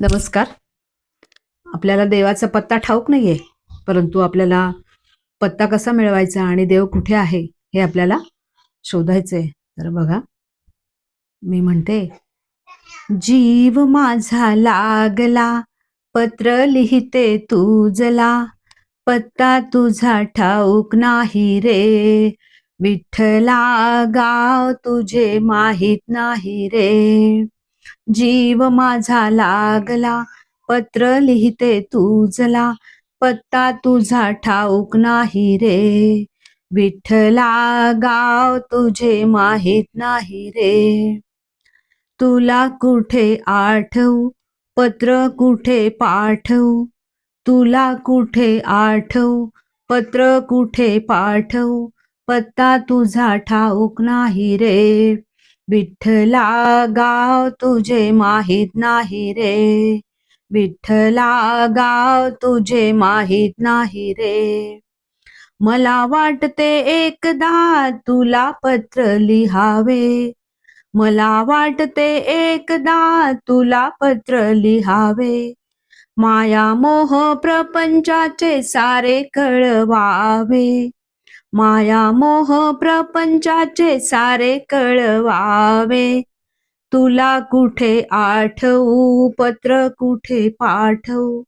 नमस्कार. आपल्याला देवाचा पत्ता ठाऊक नाहीये परंतु आपल्याला पत्ता कसा मिळवायचा आणि देव कुठे आहे हे आपल्याला शोधायचंय. तर बघा मी म्हणते जीव माझा लागला पत्र लिहिते तुझला पत्ता तुझा ठाऊक नाही रे. विठ्ठला गाव तुझे माहीत नाही रे. जीव माझा लागला. पत्र लिहिते तुझला पत्ता तुझा ठाऊक नाही रे. विठ्ठला गाव तुझे माहीत नाही रे. तुला कुठे आठवू? पत्र कुठे पाठवू? तुला कुठे आठवू? पत्र कुठे पाठवू? पत्ता तुझा ठाऊक नाही रे. विठ्ठला गाव तुझे माहीत नाही रे. विठ्ठला गाव तुझे माहीत नाही रे. मला वाटते एकदा तुला पत्र लिहावे. मला वाटते एकदा तुला पत्र लिहावे. माया मोह प्रपंचाचे सारे कळवावे. माया मोह प्रपंचाचे सारे कळवावे. तुला कुठे आठवू पत्र कुठे पाठवू?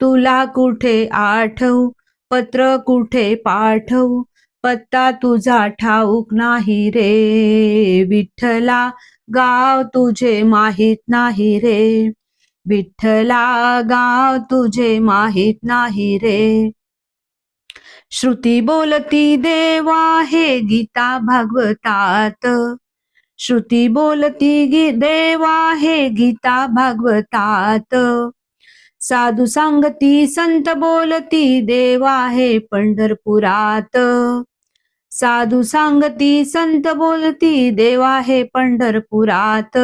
तुला कुठे आठवू पत्र कुठे पाठवू? पत्ता तुझा ठाऊक नाही रे. विठ्ठला गाव तुझे माहीत नाही रे. विठ्ठला गाव तुझे माहीत नाही रे. श्रुती बोलती देवा हे गीता भागवतात. श्रुती बोलती गी देवा हे गीता भागवतात. साधू सांगती संत बोलती देवा हे पंढरपुरात. साधू सांगती संत बोलती देवा हे पंढरपुरात.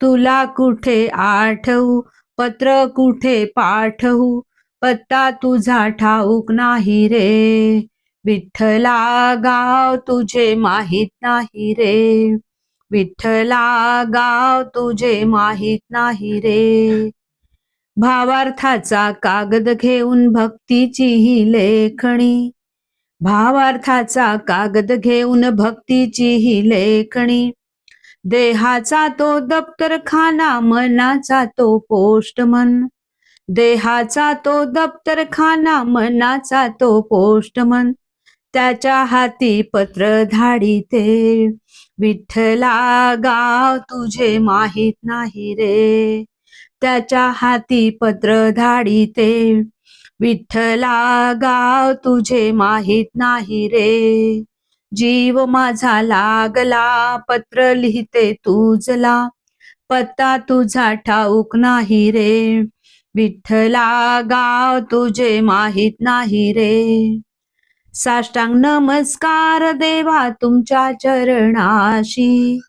तुला कुठे आठवू? पत्र कुठे पाठवू? पत्ता तुझा ठाऊक नाही रे. विठ्ठला गाव तुझे माहीत नाही रे. विठ्ठला गाव तुझे माहीत नाही रे. भावार्थाचा कागद घेऊन भक्तीची ही लेखणी. भावार्थाचा कागद घेऊन भक्तीची ही लेखणी. देहाचा तो दप्तरखाना मनाचा तो पोस्टमन देहाचा तो दप्तरखाना मनाचा तो पोस्टमन. त्याच्या हाती पत्र धाडिते विठ्ठला गाव तुझे माहीत नाही रे. त्याच्या हाती पत्र धाडिते विठ्ठला गाव तुझे माहीत नाही रे. जीव माझा लागला पत्र लिहिते तुझला. पत्ता तुझा ठाऊक नाही रे. विठ्ठला गाव तुझे माहीत नाही रे. साष्टांग नमस्कार देवा तुमच्या चरणाशी.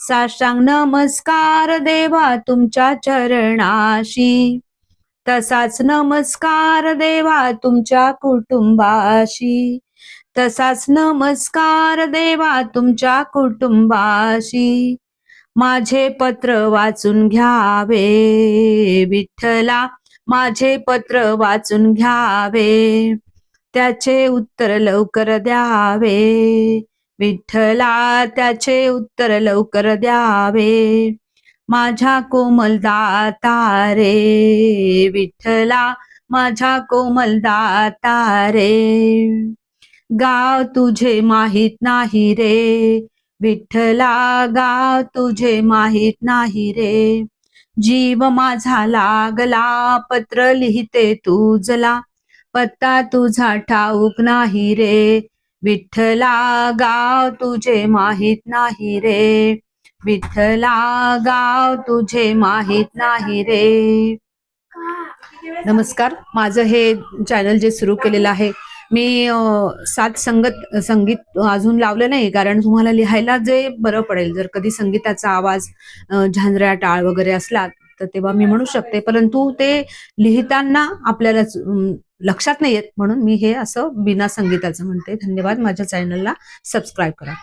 साष्टांग नमस्कार देवा तुमच्या चरणाशी. तसाच नमस्कार देवा तुमच्या कुटुंबाशी. तसाच नमस्कार देवा तुमच्या कुटुंबाशी. माझे पत्र वाचून घ्यावे विठ्ठला. माझे पत्र वाचून घ्यावे त्याचे उत्तर लवकर द्यावे. विठ्ठला त्याचे उत्तर लवकर द्यावे. माझ्या कोमल दाता रे विठ्ठला. माझ्या कोमल दाता रे गाव तुझे माहीत नाही रे विठ्ठला गाव तुझे माहीत नाही रे. जीव माझा लागला पत्र लिहिते तुझला पत्ता तुझा ठाऊक नाही रे. विठ्ठला गाव तुझे माहीत नाही रे. विठ्ठला गाव तुझे माहीत नाही रे. नमस्कार माझं हे चॅनल जे सुरू केलेलं आहे मी सात संगत संगीत अजून लावलं नाही कारण तुम्हाला लिहायला जे बरं पडेल जर कधी संगीताचा आवाज झांजऱ्या टाळ वगैरे असला तर तेव्हा मी म्हणू शकते. परंतु ते लिहिताना आपल्याला लक्षात नाही येत म्हणून मी हे असं बिना संगीताचं म्हणते. धन्यवाद. माझ्या चॅनलला सबस्क्राईब करा.